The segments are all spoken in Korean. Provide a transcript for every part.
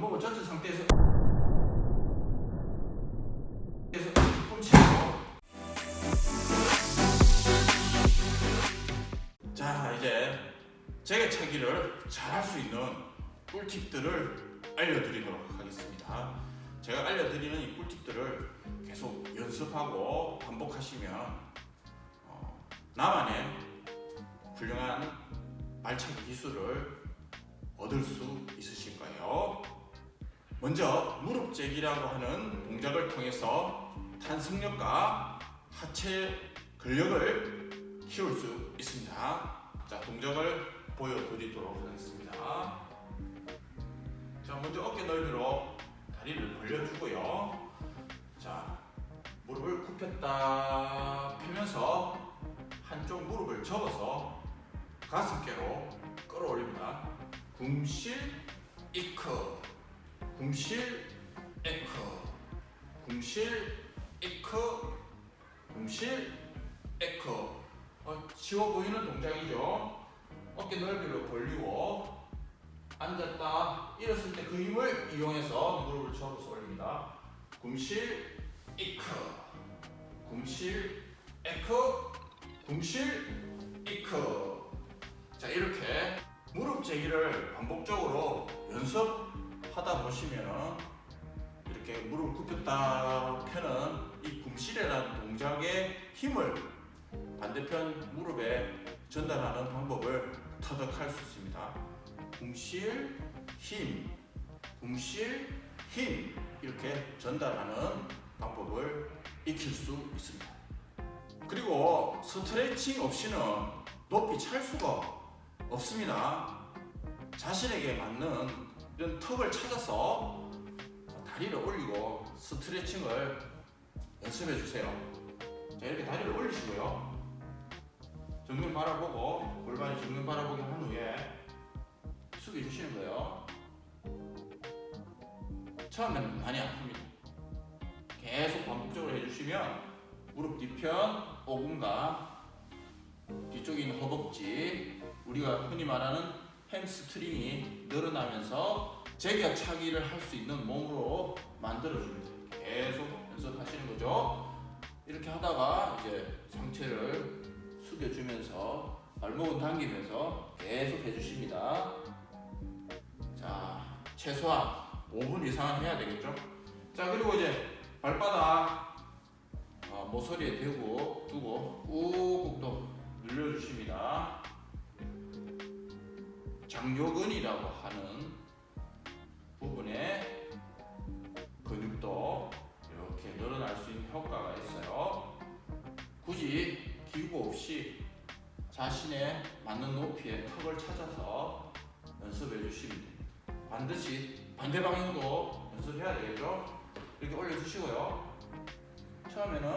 발목을 젖은 상태에서 그래서 뒤꿈치로 자 이제 제게차기를 잘 할 수 있는 꿀팁들을 알려드리도록 하겠습니다. 제가 알려드리는 이 꿀팁들을 계속 연습하고 반복하시면 어, 나만의 훌륭한 발차기 기술을 얻을 수 있으실 거예요. 먼저 무릎 재기라고 하는 동작을 통해서 탄성력과 하체 근력을 키울 수 있습니다. 자, 동작을 보여드리도록 하겠습니다. 자, 먼저 어깨 넓이로 다리를 벌려주고요. 자, 무릎을 굽혔다 펴면서 한쪽 무릎을 접어서 가슴께로 끌어올립니다. 궁실 이크 궁실 에크 궁실 이크 궁실 에크 어, 쉬워 보이는 동작이죠. 어깨 넓이를 벌리고 앉았다 일었을 때 그 힘을 이용해서 무릎을 접어서 올립니다. 궁실 이크 궁실 에크 궁실 이크 자 이렇게 무릎 재기를 반복적으로 연습 하다 보시면은 이렇게 무릎 굽혔다 펴는 이 궁실이라는 동작의 힘을 반대편 무릎에 전달하는 방법을 터득할 수 있습니다. 궁실 힘, 궁실 힘 이렇게 전달하는 방법을 익힐 수 있습니다. 그리고 스트레칭 없이는 높이 찰 수가 없습니다. 자신에게 맞는 이런 턱을 찾아서 다리를 올리고 스트레칭을 연습해 주세요. 자, 이렇게 다리를 올리시고요. 정면 바라보고 골반이 정면 바라보게 한 후에 숙여 주시는 거예요. 처음에는 많이 아픕니다. 계속 반복적으로 해주시면 무릎 뒤편, 오금과 있는 허벅지, 우리가 흔히 말하는 햄스트링이 늘어나면서 제기차기를 할 수 있는 몸으로 만들어줍니다. 계속 연습하시는 거죠. 이렇게 하다가 이제 상체를 숙여주면서 발목은 당기면서 계속 해주십니다. 자, 최소한 5분 이상은 해야 되겠죠? 자, 그리고 이제 발바닥 어, 모서리에 대고 두고 꾹꾹 또 늘려주십니다. 장요근이라고 하는 부분에 근육도 이렇게 늘어날 수 있는 효과가 있어요. 굳이 기구 없이 자신의 맞는 높이의 턱을 찾아서 연습해 주시면 됩니다. 반드시 반대 방향도 연습해야 되겠죠? 이렇게 올려주시고요. 처음에는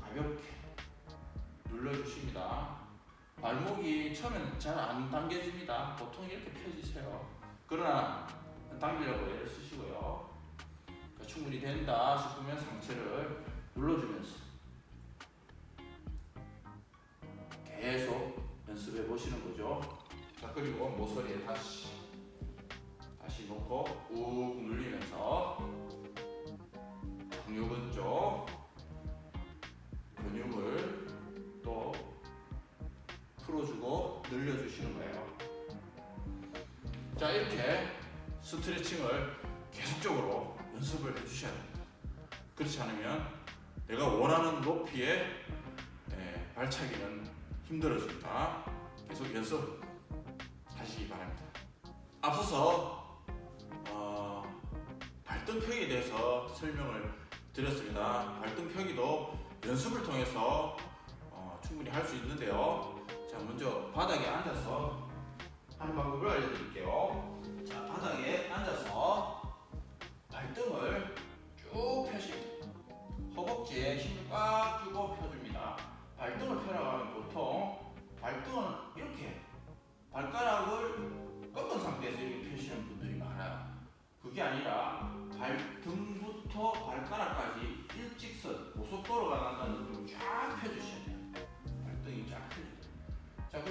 가볍게 눌러주십니다. 발목이 처음에는 잘 안 당겨집니다. 보통 이렇게 펴지세요. 그러나 당기려고 애를 쓰시고요. 그러니까 충분히 된다 싶으면 상체를 눌러주면서 계속 연습해 보시는 거죠. 자 그리고 모서리에 다시 다시 놓고 꾹 눌리면서 장요근 쪽 풀어주고 늘려주시는 거예요. 자 이렇게 스트레칭을 계속적으로 연습을 해주셔야 됩니다. 그렇지 않으면 내가 원하는 높이의 예, 발차기는 힘들어집니다. 계속 연습하시기 바랍니다. 앞서서 어, 발등 펴기에 대해서 설명을 드렸습니다. 발등 펴기도 연습을 통해서 어, 충분히 할 수 있는데요. 자, 먼저 바닥에 앉아서 하는 방법을 알려드릴게요. 자, 바닥에 앉아서 발등을 쭉 펴십니다. 허벅지에 힘을 꽉 주고 펴줍니다. 발등을 펴나가면 보통 발등은 이렇게 발가락을 꺾은 상태에서 이렇게 펴시는 분들이 많아요. 그게 아니라 발등부터 발가락까지 일직선 고속도로가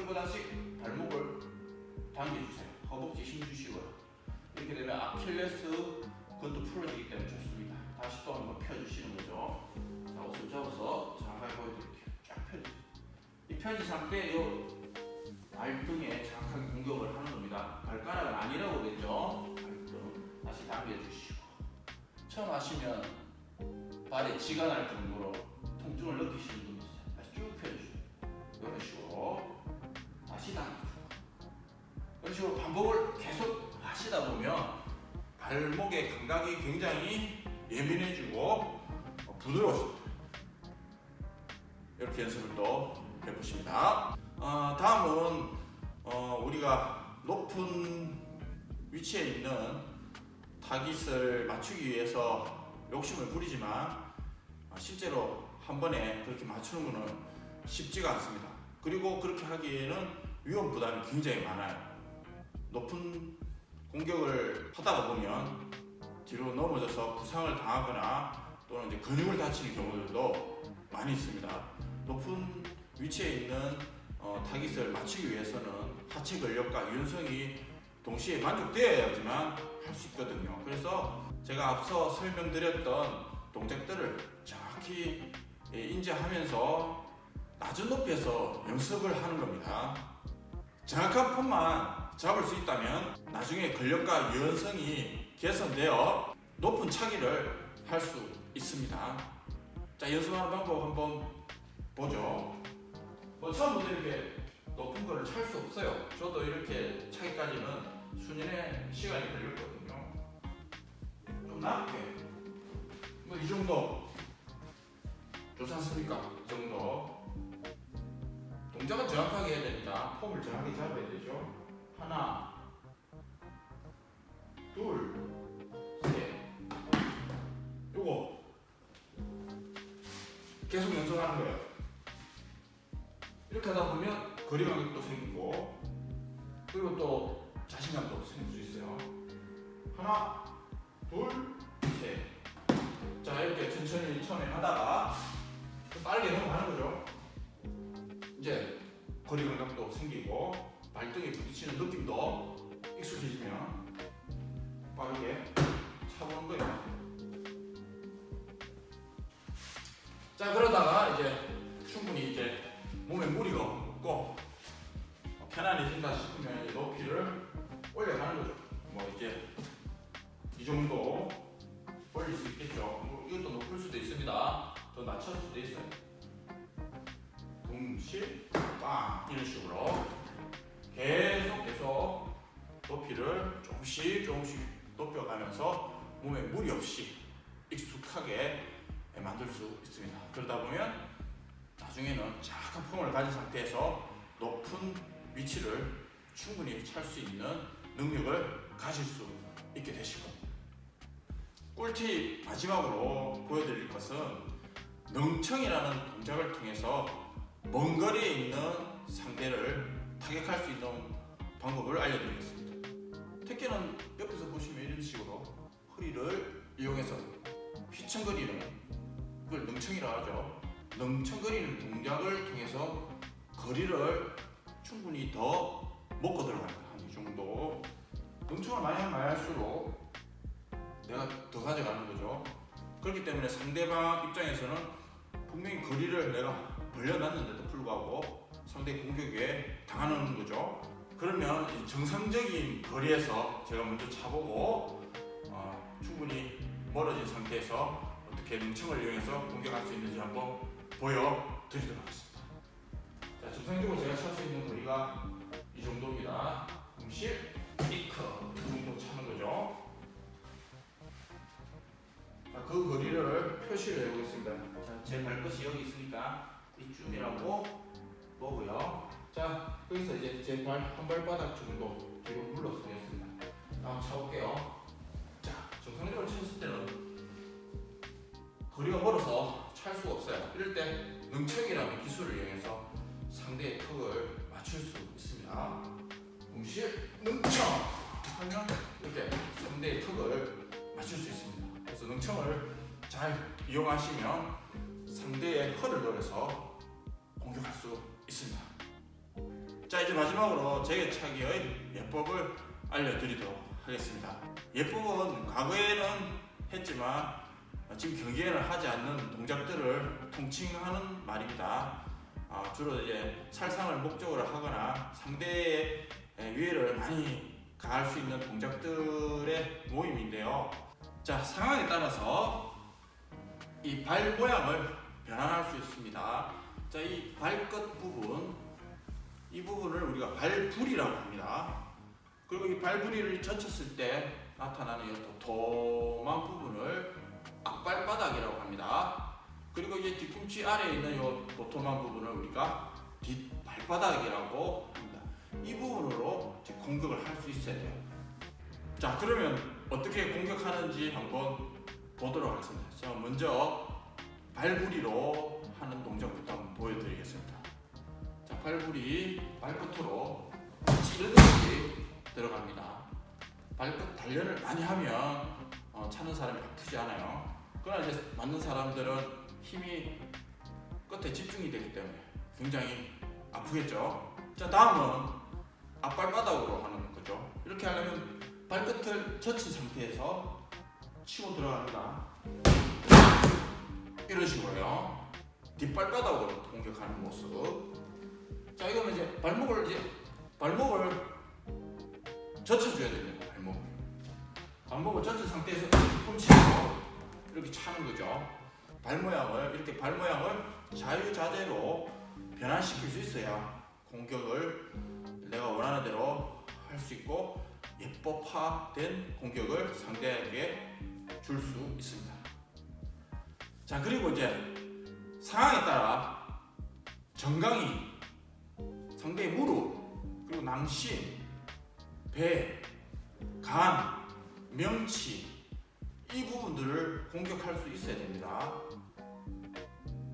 그리고 다시 발목을 당겨주세요. 허벅지 힘 주시고요. 그렇게 되면 아킬레스 그것도 풀어지기 때문에 좋습니다. 다시 또 한번 펴주시는 거죠. 자, 옷을 접어서 정확하게 보여드릴게요. 쫙 펴주세요. 이 펴진 상태에 요 발등에 정확하게 공격을 하는 겁니다. 발가락은 아니라고 그랬죠. 발등 다시 당겨주시고 처음 하시면 발에 지가 날 정도로 통증을 느끼시는 시 당겨주고 이런 식으로 반복을 계속 하시다 보면 발목의 감각이 굉장히 예민해지고 부드러워집니다. 이렇게 연습을 또 해보십니다. 어, 다음은 어, 우리가 높은 위치에 있는 타깃을 맞추기 위해서 욕심을 부리지만 어, 실제로 한 번에 그렇게 맞추는 것은 쉽지가 않습니다. 그리고 그렇게 하기에는 위험 부담이 굉장히 많아요. 높은 공격을 하다가 보면 뒤로 넘어져서 부상을 당하거나 또는 이제 근육을 다치는 경우들도 많이 있습니다. 높은 위치에 있는 어, 타깃을 맞추기 위해서는 하체 근력과 유연성이 동시에 만족되어야지만 할 수 있거든요. 그래서 제가 앞서 설명드렸던 동작들을 정확히 예, 인지하면서 낮은 높이에서 연습을 하는 겁니다. 정확한 폼만 잡을 수 있다면 나중에 근력과 유연성이 개선되어 높은 차기를 할 수 있습니다. 자 연습하는 방법 한번 보죠. 뭐 처음부터 이렇게 높은 거를 찰 수 없어요. 저도 이렇게 차기까지는 수년의 시간이 걸렸거든요. 좀 낮게. 뭐 이 정도 좋지 않습니까? 이 정도. 동작은 정확하게 해야 됩니다. 폼을 정확히 잡아야 되죠. 하나, 둘, 셋. 요거 계속 연습하는 거예요. 이렇게 하다 보면 거리감도 생기고 그리고 또 자신감도 생길 수 있어요. 하나, 둘, 셋. 자 이렇게 천천히 처음에 하다가 또 빨리 넘어가는 거죠. 이제 거리 감각도 생기고 발등에 부딪히는 느낌도 익숙해지면 빠르게 차보는 거예요. 자 그러다가 이제 충분히 이제 몸에 무리가 높이를 조금씩 조금씩 높여가면서 몸에 무리 없이 익숙하게 만들 수 있습니다. 그러다 보면 나중에는 작은 폼을 가진 상태에서 높은 위치를 충분히 찰 수 있는 능력을 가질 수 있게 되실 겁니다. 꿀팁 마지막으로 보여드릴 것은 능청이라는 동작을 통해서 먼 거리에 있는 상대를 타격할 수 있는 방법을 알려드리겠습니다. 택기는 옆에서 보시면 이런 식으로 허리를 이용해서 휘청거리는 그걸 능청이라고 하죠. 능청거리는 동작을 통해서 거리를 충분히 더 먹고 들어간다. 한이 정도. 능청을 많이 하면 많이 할수록 내가 더 가져가는 거죠. 그렇기 때문에 상대방 입장에서는 분명히 거리를 내가 벌려놨는데도 불구하고 상대 공격에 당하는 거죠. 그러면 이 정상적인 거리에서 제가 먼저 차보고 어, 충분히 멀어진 상태에서 어떻게 능청을 이용해서 공격할 수 있는지 한번 보여드리도록 하겠습니다. 자, 정상적으로 제가 찰 수 있는 거리가 이 정도입니다. 음실, 이커 이 정도 차는 거죠. 자, 그 거리를 표시를 해보겠습니다. 자, 제 발끝이 여기 있으니까 이쯤이라고 보고요. 자, 여기서 이제 제 발 한 발바닥 정도 뒤로 물러서 겠습니다. 한번 차볼게요. 자, 정상적으로 쳤을 때는 거리가 멀어서 찰 수가 없어요. 이럴 때 능청이라는 기술을 이용해서 상대의 턱을 맞출 수 있습니다. 동시에 능청 하면 이렇게 상대의 턱을 맞출 수 있습니다. 그래서 능청을 잘 이용하시면 상대의 허를 노려서 공격할 수 있습니다. 자 이제 마지막으로 제게차기의 예법을 알려드리도록 하겠습니다. 예법은 과거에는 했지만 어, 지금 경기에는 하지 않는 동작들을 통칭하는 말입니다. 아, 주로 이제 살상을 목적으로 하거나 상대의 에, 위해를 많이 가할 수 있는 동작들의 모임인데요. 자 상황에 따라서 이 발 모양을 변환할 수 있습니다. 자 이 발끝 부분 이 부분을 우리가 발부리라고 합니다. 그리고 이 발부리를 젖혔을 때 나타나는 이 도톰한 부분을 앞발바닥이라고 합니다. 그리고 이제 뒤꿈치 아래에 있는 이 도톰한 부분을 우리가 뒷발바닥이라고 합니다. 이 부분으로 공격을 할 수 있어야 돼요. 자 그러면 어떻게 공격하는지 한번 보도록 하겠습니다. 자 먼저 발부리로 하는 동작부터 한번 보여드리겠습니다. 자 발부리 발끝으로 찌르듯이 들어갑니다. 발끝 단련을 많이 하면 어, 차는 사람이 아프지 않아요. 그러나 이제 맞는 사람들은 힘이 끝에 집중이 되기 때문에 굉장히 아프겠죠. 자 다음은 앞발바닥으로 하는 거죠. 이렇게 하려면 발끝을 젖힌 상태에서 치고 들어갑니다. 이런 식으로요. 뒷발바닥으로 공격하는 모습. 자 이거는 이제 발목을 이제 발목을 젖혀줘야 됩니다. 발목. 발목을 젖힌 상태에서 뒤꿈치로 이렇게 차는 거죠. 발 모양을 이렇게 발 모양을 자유자재로 변환시킬 수 있어야 공격을 내가 원하는 대로 할 수 있고 예법화된 공격을 상대에게 줄 수 있습니다. 자 그리고 이제 상황에 따라 정강이 상대의 무릎 그리고 낭심, 배, 간, 명치 이 부분들을 공격할 수 있어야 됩니다.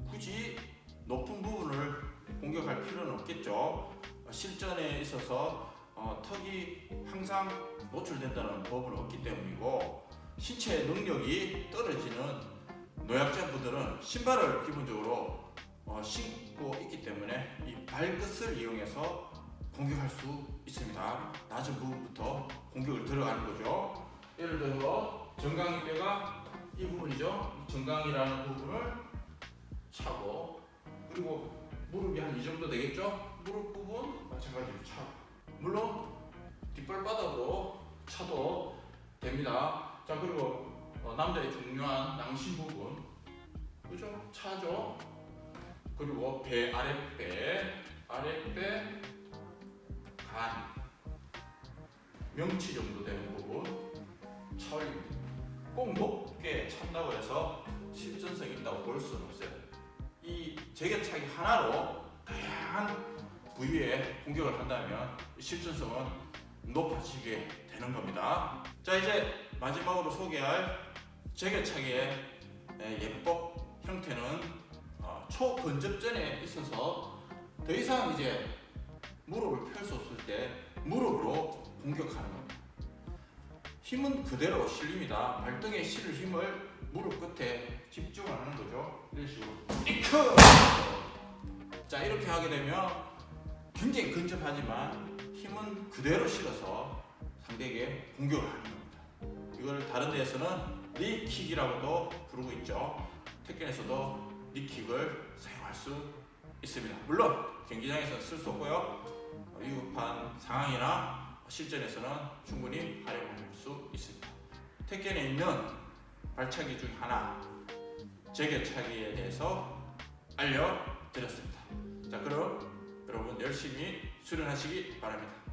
굳이 높은 부분을 공격할 필요는 없겠죠. 어, 실전에 있어서 어, 턱이 항상 노출된다는 법은 없기 때문이고 신체 능력이 떨어지는 노약자분들은 신발을 기본적으로 어, 신고 있기 때문에 이 발끝을 이용해서 공격할 수 있습니다. 낮은 부분부터 공격을 들어가는 거죠. 예를 들어서 정강이 뼈가 이 부분이죠. 이 정강이라는 부분을 차고 그리고 무릎이 한 이 정도 되겠죠? 무릎 부분 마찬가지로 차고 물론 뒷발바닥으로 차도 됩니다. 자 그리고 어, 남자의 중요한 낭심 부분 그죠? 차죠. 그리고 배 아랫배 아랫배 간 명치 정도 되는 부분 차올립니다. 꼭 높게 찬다고 해서 실전성이 있다고 볼 수는 없어요. 이 제개차기 하나로 다양한 부위에 공격을 한다면 실전성은 높아지게 되는 겁니다. 자 이제 마지막으로 소개할 제개차기의 예법 형태는 어, 초근접전에 있어서 더 이상 이제 무릎을 펼 수 없을 때 무릎으로 공격하는 겁니다. 힘은 그대로 실립니다. 발등에 실을 힘을 무릎 끝에 집중하는 거죠. 이런 식으로 이크! 자 이렇게 하게 되면 굉장히 근접하지만 힘은 그대로 실어서 상대에게 공격을 하는 겁니다. 이걸 다른 데에서는 리킥이라고도 부르고 있죠. 태권에서도 리킥을 사용할 수 있습니다. 물론 경기장에서 쓸 수 없고요. 어, 위급한 상황이나 실전에서는 충분히 활용할 수 있습니다. 태권에 있는 발차기 중 하나 제개차기에 대해서 알려드렸습니다. 자 그럼 여러분 열심히 수련하시기 바랍니다.